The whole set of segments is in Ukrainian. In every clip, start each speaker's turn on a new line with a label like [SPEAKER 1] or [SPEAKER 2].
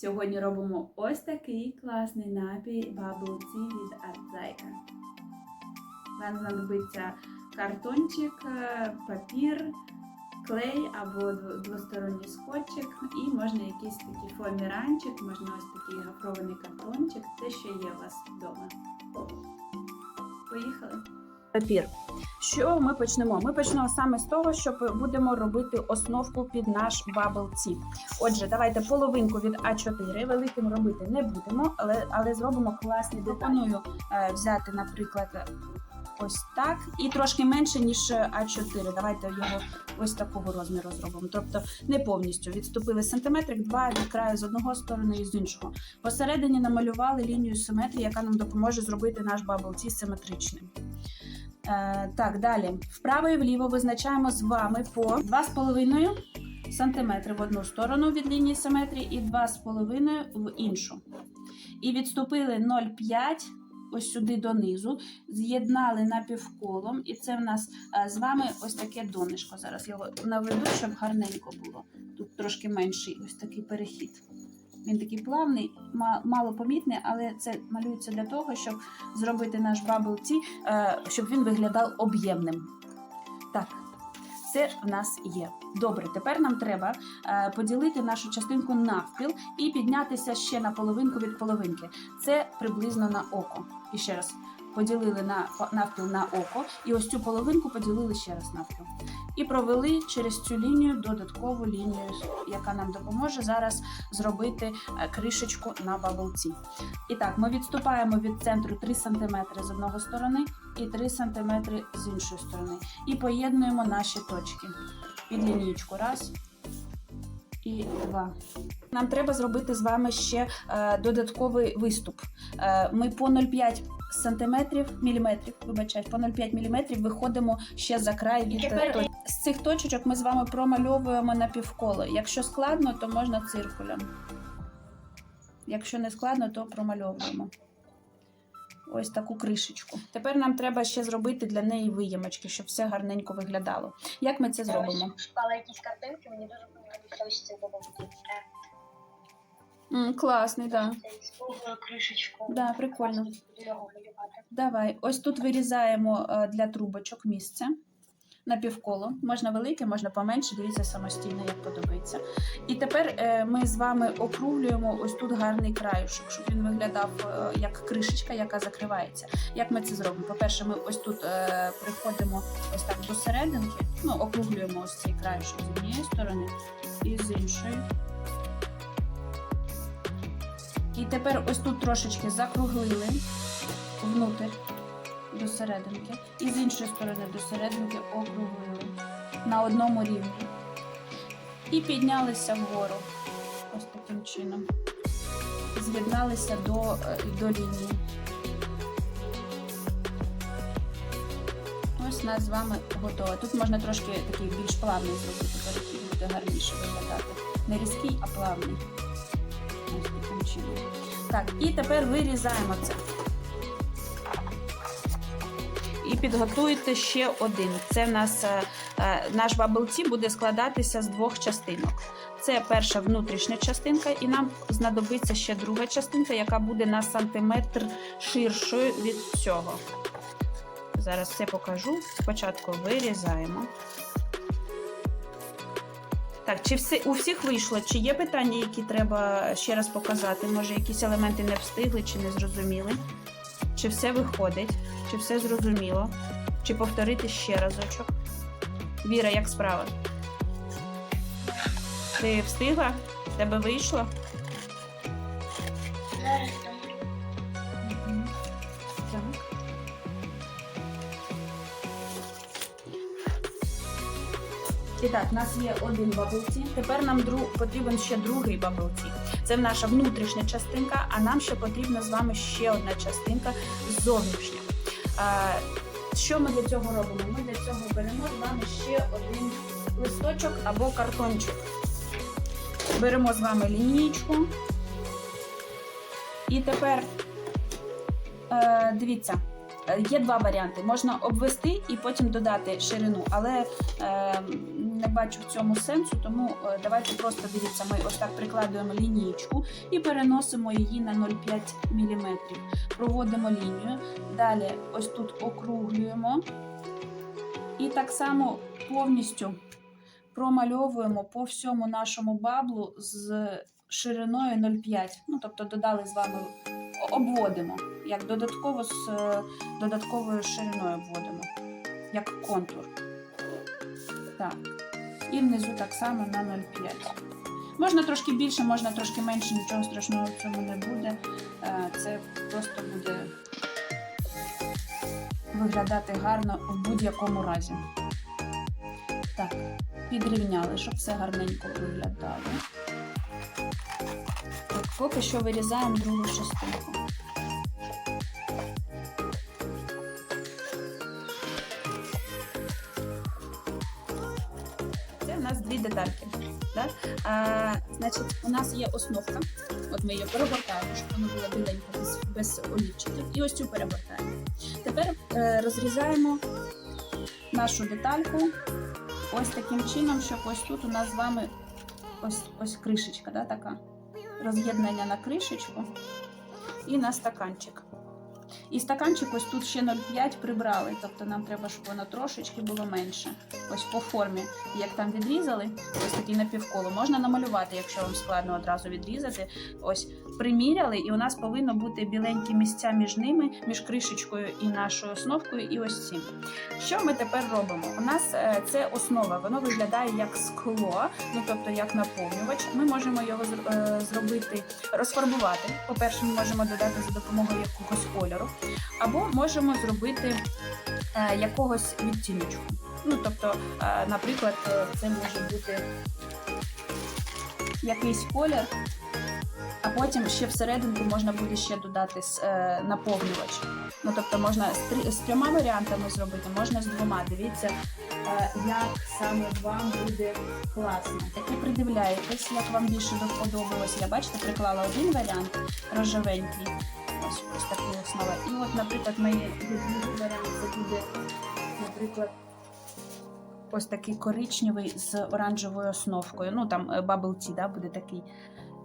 [SPEAKER 1] Сьогодні робимо ось такий класний напій Bubble Tea від Артзайка. Вам знадобиться картончик, е, папір, клей або двосторонній скотчик, і можна якийсь такий фоаміранчик, можна ось такий гофрований картончик, те, що є у вас вдома. Поїхали! Папір. Що ми почнемо? Ми почнемо саме з того, що будемо робити основку під наш Bubble Tea. Отже, давайте половинку від А4. Великим робити не будемо, але, але зробимо класний. Пропоную е, взяти, наприклад, ось так, і трошки менше, ніж А4. Давайте його ось такого розміру зробимо. Тобто не повністю відступили сантиметрик, два від краю з одного сторони і з іншого. Посередині намалювали лінію симетрії, яка нам допоможе зробити наш Bubble Tea симетричним. Е, так, далі. Вправо і вліво визначаємо з вами по 2,5 см в одну сторону від лінії симетрії і 2,5 в іншу. І відступили 0,5 ось сюди донизу, з'єднали напівколом, і це в нас е, з вами ось таке донишко. Зараз його наведу, щоб гарненько було. Тут трошки менший ось такий перехід. Він такий плавний, ма- мало помітний, але це малюється для того, щоб зробити наш бабл tea, е, щоб він виглядав об'ємним. Так, це в нас є. Добре, тепер нам треба е, поділити нашу частинку навпіл і піднятися ще на половинку від половинки. Це приблизно на око. І ще раз поділили на навпіл на око, і ось цю половинку поділили ще раз навпіл. І провели через цю лінію додаткову лінію, яка нам допоможе зараз зробити е, кришечку на bubble. І так, ми відступаємо від центру 3 см з одного сторони і 3 см з іншої сторони. І поєднуємо наші точки. Під лінієчку. Раз і два. Нам треба зробити з вами ще е, додатковий виступ. Е, ми по 0,5 сантиметрів, міліметрів, вибачайте, по 0,5 міліметрів виходимо ще за край від
[SPEAKER 2] Тепер-.
[SPEAKER 1] З цих точечок ми з вами промальовуємо на півколо. Якщо складно, то можна циркулем. Якщо не складно, то промальовуємо. Ось таку кришечку. Тепер нам треба ще зробити для неї виємочки, щоб все гарненько виглядало. Як ми це зробимо?
[SPEAKER 2] Шукала якісь картинки, мені дуже подобається.
[SPEAKER 1] М, класний, так. Да.
[SPEAKER 2] Кришечку.
[SPEAKER 1] Да, прикольно.
[SPEAKER 2] Буду його малювати.
[SPEAKER 1] Давай, ось тут вирізаємо е, для трубочок місце на півколо. Можна велике, можна поменше, дивіться самостійно, як подобається. І тепер е, ми з вами округлюємо ось тут гарний краюшок, щоб він виглядав е, як кришечка, яка закривається. Як ми це зробимо? По-перше, ми ось тут е, приходимо ось так до серединки, ну, округлюємо ось цей краюшок з однієї сторони і з іншої. Тепер ось тут трошечки закруглили внутрь до серединки. І з іншої сторони до серединки округлили на одному рівні. І піднялися вгору. Ось таким чином. З'єдналися до, е, до лінії. Ось нас з вами готово. Тут можна трошки такий більш плавний зробити перехід, буде гарніше виглядати. Не різкий, а плавний. Так, і тепер вирізаємо це. І підготуйте ще один. Це в нас е, е, наш tea буде складатися з двох частинок. Це перша внутрішня частинка, і нам знадобиться ще друга частинка, яка буде на сантиметр ширшою від цього. Зараз це покажу. Спочатку вирізаємо. Так, чи все, у всіх вийшло? Чи є питання, які треба ще раз показати? Може, якісь елементи не встигли чи не зрозуміли? Чи все виходить? Чи все зрозуміло? Чи повторити ще разочок? Віра, як справа? Ти встигла? Тебе вийшло?
[SPEAKER 2] Зараз
[SPEAKER 1] І так, у нас є один баблці. Тепер нам дру... потрібен ще другий баблці. Це наша внутрішня частинка, а нам ще потрібна з вами ще одна частинка зовнішня. Що ми для цього робимо? Ми для цього беремо з вами ще один листочок або картончик. Беремо з вами лінійку. І тепер е, дивіться, Е, Є два варіанти. Можна обвести і потім додати ширину, але е, не бачу в цьому сенсу, тому е, давайте просто дивіться, ми ось так прикладуємо лінієчку і переносимо її на 0,5 мм. Проводимо лінію. Далі ось тут округлюємо. І так само повністю промальовуємо по всьому нашому баблу з шириною 0,5. Ну, тобто додали з вами, обводимо, як додатково з е, додатковою шириною обводимо, як контур. Так. І внизу так само на 0,5. Можна трошки більше, можна трошки менше, нічого страшного в цьому не буде. Е, Це просто буде виглядати гарно в будь-якому разі. Так, підрівняли, щоб все гарненько виглядало. Поки що вирізаємо другу частинку. Так? А, значить, у нас є основка. От ми її перегортаємо, щоб вона була біленька без, без олівчиків. І ось цю перегортаємо. Тепер е, розрізаємо нашу детальку ось таким чином, щоб ось тут у нас з вами ось, ось кришечка, да, така. Роз'єднання на кришечку і на стаканчик. І стаканчик ось тут ще 0,5 прибрали, тобто нам треба, щоб воно трошечки було менше. Ось по формі, як там відрізали, ось такий напівколо. Можна намалювати, якщо вам складно одразу відрізати. Ось приміряли, і у нас повинно бути біленькі місця між ними, між кришечкою і нашою основкою, і ось цим. Що ми тепер робимо? У нас е, це основа, воно виглядає як скло, ну тобто як наповнювач. Ми можемо його е, зробити, розфарбувати. По-перше, ми можемо додати за допомогою якогось кольору, або можемо зробити е, якогось відтіночку. Ну тобто, наприклад, це може бути якийсь колір. А потім ще всерединку можна буде ще додати е, наповнювач. Ну тобто можна з, три- з трьома варіантами зробити, можна з двома. Дивіться, е, як саме вам буде класно. Такі придивляєтесь, як вам більше сподобалось. Я бачите, приклала один варіант рожевенький. Ось ось такий основа. І от, наприклад, мої другий варіант це буде, наприклад. Ось такий коричневий з оранжевою основкою. Ну там е, bubble tea, да, буде такий.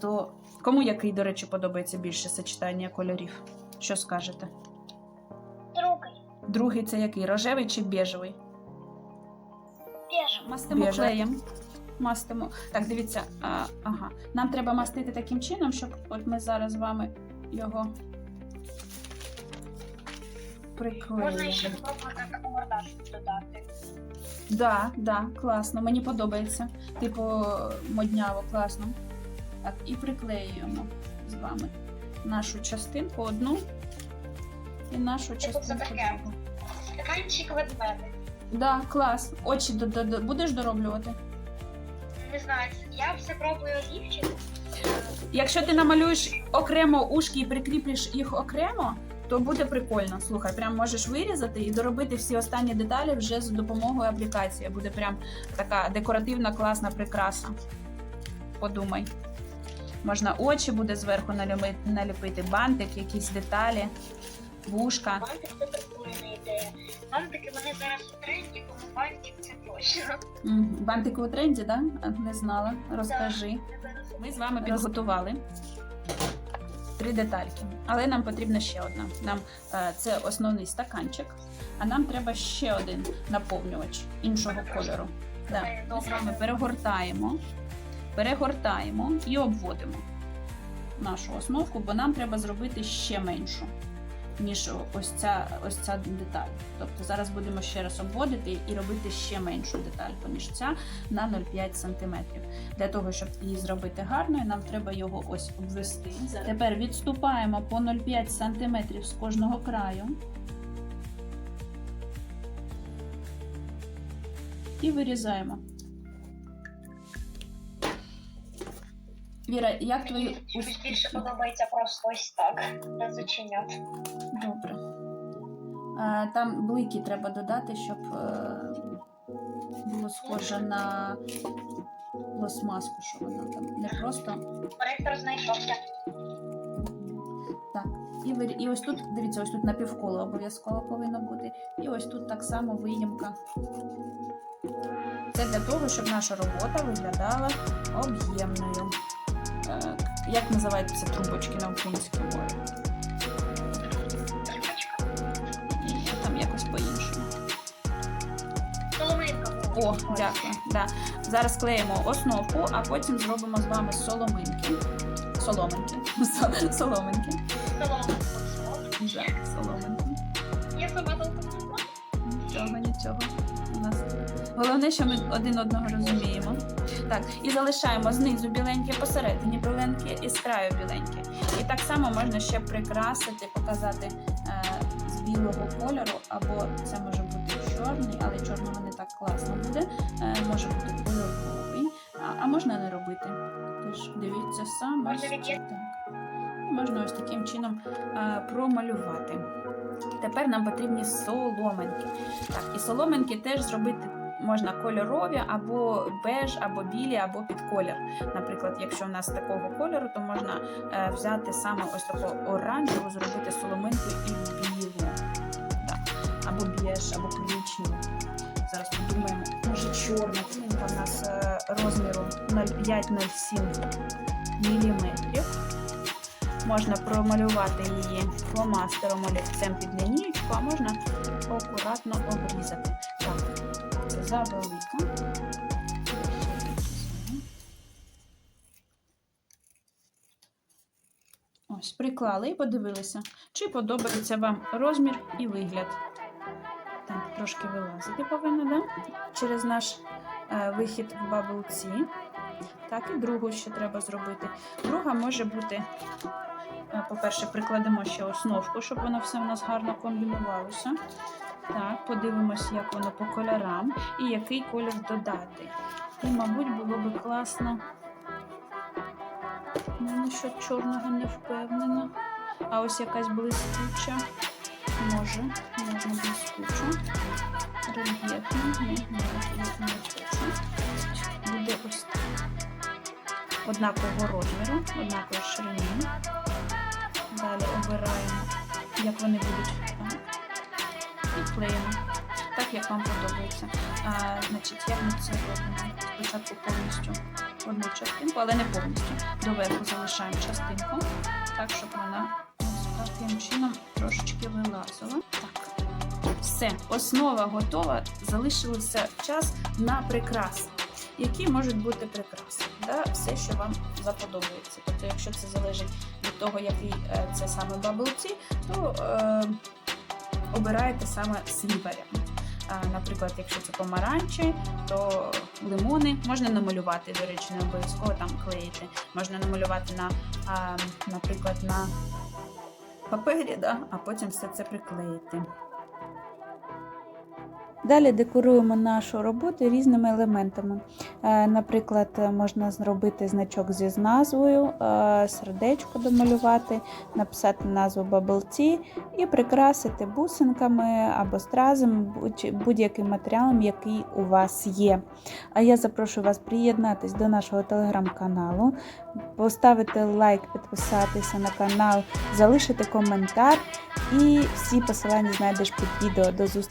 [SPEAKER 1] То кому який, до речі, подобається більше сочетання кольорів? Що скажете?
[SPEAKER 2] Другий.
[SPEAKER 1] Другий це який? Рожевий чи бежевий?
[SPEAKER 2] Бежевий.
[SPEAKER 1] Мастимо
[SPEAKER 3] Бежевий.
[SPEAKER 1] клеєм. Мастимо. Так, дивіться, а, ага. Нам треба мастити таким чином, щоб от ми зараз з вами його
[SPEAKER 2] Можна ще
[SPEAKER 1] приклеїмо.
[SPEAKER 2] спробувати мордаш додати.
[SPEAKER 1] Да, да, класно. Мені подобається. Типу модняво, класно. Так, і приклеюємо з вами нашу частинку одну і нашу частинку другу.
[SPEAKER 2] Стаканчик ведмедик.
[SPEAKER 1] Да, клас. Очі будеш дороблювати?
[SPEAKER 2] Не знаю, я все пробую олівчик.
[SPEAKER 1] Якщо ти намалюєш окремо ушки і прикріплюєш їх окремо, то буде прикольно. Слухай, прям можеш вирізати і доробити всі останні деталі вже за допомогою аплікації. Буде прям така декоративна, класна прикраса. Подумай. Можна очі буде зверху налюми- наліпити, бантик, якісь деталі, вушка.
[SPEAKER 2] Бантик це прикольна ідея. Бантики вони зараз у тренді, тому бантик це точно.
[SPEAKER 1] Бантики у тренді, да? Не знала. Розкажи. Ми з вами підготували три детальки, але нам потрібна ще одна. Нам е, це основний стаканчик, а нам треба ще один наповнювач іншого кольору. Да. Ми з вами перегортаємо, перегортаємо і обводимо нашу основку, бо нам треба зробити ще меншу, ніж ось ця, ось ця деталь. Тобто зараз будемо ще раз обводити і робити ще меншу детальку, ніж ця на 0,5 см. Для того, щоб її зробити гарною, нам треба його ось обвести. Тепер відступаємо по 0,5 см з кожного краю. І вирізаємо. Віра, як твої
[SPEAKER 2] Мені більше подобається просто ось так. Без оченят.
[SPEAKER 1] Добре. А, там блики треба додати, щоб е, було схоже на пластмаску, що вона там не просто.
[SPEAKER 2] Коректор знайшовся.
[SPEAKER 1] Так, І, вир- і ось тут, дивіться, ось тут напівколо обов'язково повинно бути. І ось тут так само виїмка. Це для того, щоб наша робота виглядала об'ємною. Як називаються трубочки на українській мові? Ні, там якось по-іншому. О, дякую. Да. Зараз клеїмо основу, а потім зробимо з вами соломинки. Соломинки. Со- Соломинки. Да, соломинки.
[SPEAKER 2] Я сама толком
[SPEAKER 1] Нічого, нічого. У нас головне, що ми один одного розуміємо. Так, і залишаємо знизу біленьке, посередині біленьке і з краю біленьке. І так само можна ще прикрасити, показати е, з білого кольору, або це може бути чорний, але чорного не так класно буде. Е, може бути кольоровий, а, а можна не робити. Тож дивіться саме.
[SPEAKER 2] Можна
[SPEAKER 1] ось таким чином е, промалювати. Тепер нам потрібні соломинки. Так, і соломинки теж зробити можна кольорові, або беж, або білі, або під колір. Наприклад, якщо в нас такого кольору, то можна е, взяти саме ось таку оранжеву, зробити соломинку і білу. Так. Або беж, або коричневу. Зараз подумаємо, може чорна клинка у нас е, розміру 0,5-0,7 міліметрів. Можна промалювати її фломастером олівцем під лінієчку, а можна акуратно обрізати. Завелика. Ось, приклали і подивилися, чи подобається вам розмір і вигляд. Так, трошки вилазити повинно, да? Через наш е, вихід в бабулці. Так, і другу ще треба зробити. Друга може бути Е, По-перше, прикладемо ще основку, щоб воно все в нас гарно комбінувалося. Так, подивимося, як воно по кольорам і який колір додати. І, мабуть, було би класно. Ну, що чорного не впевнена. А ось якась блискуча. Може, можна блискучу. Рельєфна. Не рельєфна не хочу. Буде ось так. Однакового розміру, однакової ширини. Далі обираємо, як вони будуть так. Так, як вам подобається. А, значить, як ми це робимо? Спочатку повністю одну частинку, але не повністю. Доверху залишаємо частинку, так, щоб вона таким чином трошечки вилазила. Так. Все, основа готова. Залишився час на прикраси. Які можуть бути прикраси? Да? Все, що вам заподобається. Тобто, якщо це залежить від того, який е, це саме баблці, то е, обираєте саме свій варіант. Наприклад, якщо це помаранчі, то лимони можна намалювати, до речі, не обов'язково там клеїти. Можна намалювати на, наприклад, на папері, да? а потім все це приклеїти.
[SPEAKER 3] Далі декоруємо нашу роботу різними елементами. Е, Наприклад, можна зробити значок зі назвою, е, сердечко домалювати, написати назву Bubble і прикрасити бусинками або стразами, будь- будь-яким матеріалом, який у вас є. А я запрошую вас приєднатись до нашого телеграм-каналу, поставити лайк, підписатися на канал, залишити коментар. І всі посилання знайдеш під відео. До зустрічі!